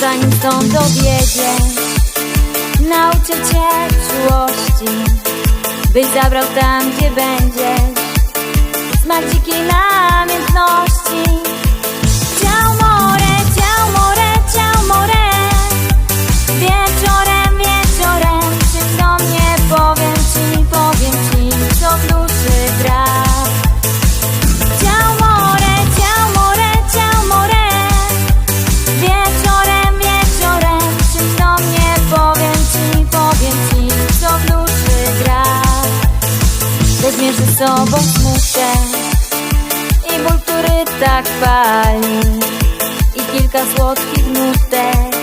zanim stąd dowiedziesz Nauczę cię czułości Byś zabrał tam, gdzie będziesz. Smak namiętności Weźmiesz ze sobą smutek I ból, który tak pali I kilka słodkich nutek